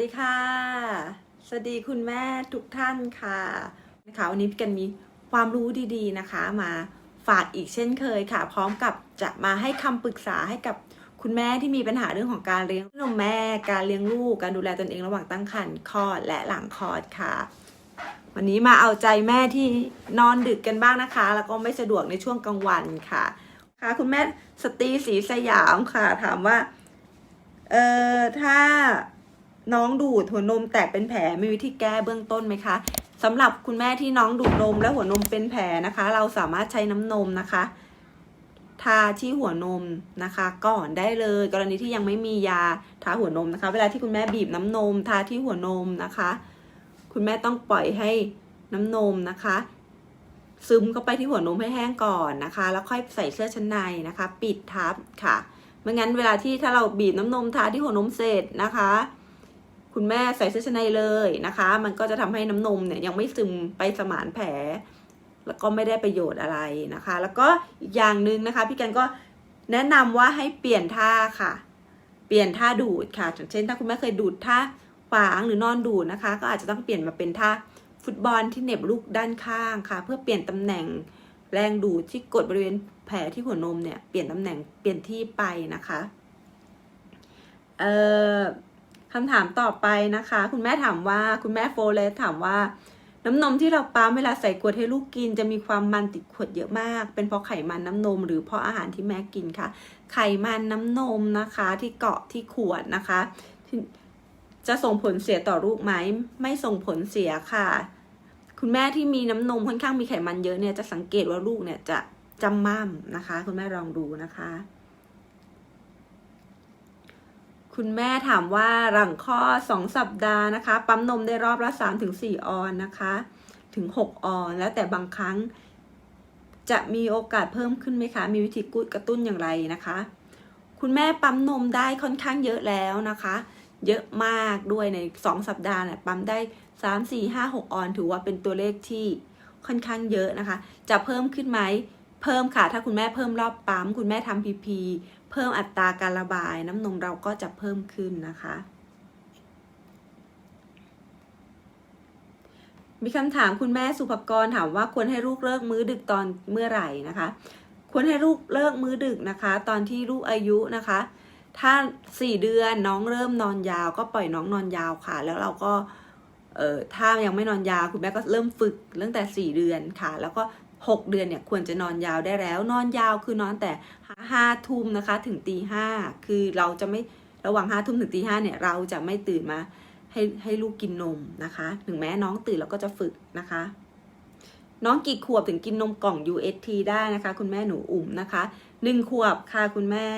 ดีค่ะ สวัสดีคุณแม่ทุกท่านค่ะนะคะวันนี้พี่กันมีความรู้ดีๆนะคะ มาฝากอีกเช่นเคยค่ะ พร้อมกับจะมาให้คำปรึกษาให้กับคุณแม่ที่มีปัญหาเรื่องของการเลี้ยงนมแม่ การเลี้ยงลูก การดูแลตนเองระหว่างตั้งครรภ์คลอดและหลังคลอดค่ะ วันนี้มาเอาใจแม่ที่นอนดึกกันบ้างนะคะ แล้วก็ไม่สะดวกในช่วงกลางวันค่ะค่ะคุณแม่สตีสีสยามค่ะ ถามว่าเอ่อถ้า น้องดูดหัวนมแตกเป็นแผลมีวิธีแก้เบื้องต้นไหมคะสำหรับคุณแม่ที่น้องดูดนมและหัวนมเป็นแผลนะคะ เราสามารถใช้น้ำนมนะคะ ทาที่หัวนมนะคะ ก่อนได้เลย กรณีที่ยังไม่มียาทาหัวนมนะคะ เวลาที่คุณแม่บีบน้ำนม ทาที่หัวนมนะคะ คุณแม่ต้องปล่อยให้น้ำนมนะคะ ซึมเข้าไปที่หัวนมให้แห้งก่อนนะคะ แล้วค่อยใส่เสื้อชั้นในนะคะ ปิดทับค่ะไม่งั้นเวลาที่ถ้าเราบีบน้ำนมทาที่หัวนมเสร็จนะคะ คุณแม่ใส่เสื้อชั้นในเลยนะคะ มันก็จะทำให้น้ำนมเนี่ยยังไม่ซึมไปสมานแผล แล้วก็ไม่ได้ประโยชน์อะไรนะคะ แล้วก็อีกอย่างหนึ่งนะคะ พี่กันก็แนะนำว่าให้เปลี่ยนท่าค่ะ เปลี่ยนท่าดูดค่ะอย่างเช่น ถ้าคุณแม่เคยดูดท่าขวางหรือนอนดูดนะคะ ก็อาจจะต้องเปลี่ยนมาเป็นท่าฟุตบอลที่เหน็บลูกด้านข้างค่ะ เพื่อเปลี่ยนตำแหน่งแรงดูดที่กดบริเวณแผลที่หัวนมเนี่ยเปลี่ยนตำแหน่งเปลี่ยนที่ไปนะคะ เอ่อ คำถามต่อไปนะคะ คุณแม่ถามว่าคุณแม่โฟเลสถามว่า น้ำนมที่เราปั๊มเวลาใส่ขวดให้ลูกกิน จะมีความมันติดขวดเยอะมาก เป็นเพราะไขมันน้ำนม หรือเพราะอาหารที่แม่กินค่ะ ไขมันน้ำนมนะคะที่เกาะที่ขวดนะคะ จะส่งผลเสียต่อลูกไหมไม่ส่งผลเสียค่ะ คุณแม่ที่มีน้ำนมค่อนข้างมีไขมันเยอะเนี่ยจะสังเกตว่าลูกเนี่ยจะจำม่ำนะคะ คุณแม่ลองดูนะคะ คุณแม่ถามว่าหลังข้อสองสัปดาห์นะคะ ปั๊มนมได้รอบละสามถึงสี่ออนนะคะ ถึงหกออน แล้วแต่บางครั้ง จะมีโอกาสเพิ่มขึ้นไหมคะ มีวิธีกระตุ้นอย่างไรนะคะ คุณแม่ปั๊มนมได้ค่อนข้างเยอะแล้วนะคะ เยอะมากด้วยในสองสัปดาห์เนี่ยปั๊มได้สามสี่ห้าหกออน ถือว่าเป็นตัวเลขที่ค่อนข้างเยอะนะคะ จะเพิ่มขึ้นไหม เพิ่มค่ะ ถ้าคุณแม่เพิ่มรอบปั๊ม คุณแม่ทำพีพี เพิ่มอัตราการระบายน้ำนมเราก็จะเพิ่มขึ้นนะคะ มีคำถามคุณแม่สุภกรถามว่าควรให้ลูกเลิกมื้อดึกตอนเมื่อไหร่นะคะ ควรให้ลูกเลิกมื้อดึกนะคะ ตอนที่ลูกอายุนะคะ ถ้าสี่เดือนน้องเริ่มนอนยาว ก็ปล่อยน้องนอนยาวค่ะ แล้วเราก็เอ่อถ้ายังไม่นอนยาวคุณแม่ก็เริ่มฝึกตั้งแต่สี่เดือนค่ะ แล้วก็ หกเดือนเนี่ยควรจะนอนยาวได้แล้ว นอนยาวคือนอนแต่ห้าทุ่มนะคะถึงตีห้าคือเราจะไม่ระหว่างห้าทุ่มถึงตีห้าเนี่ยเราจะไม่ตื่นมาให้ให้ลูกกินนมนะคะ ถึงแม้น้องตื่นเราก็จะฝึกนะคะ น้องกี่ขวบถึงกินนมกล่อง UST ได้นะคะ คุณแม่หนูอุ่มนะคะหนึ่งขวบค่ะคุณแม่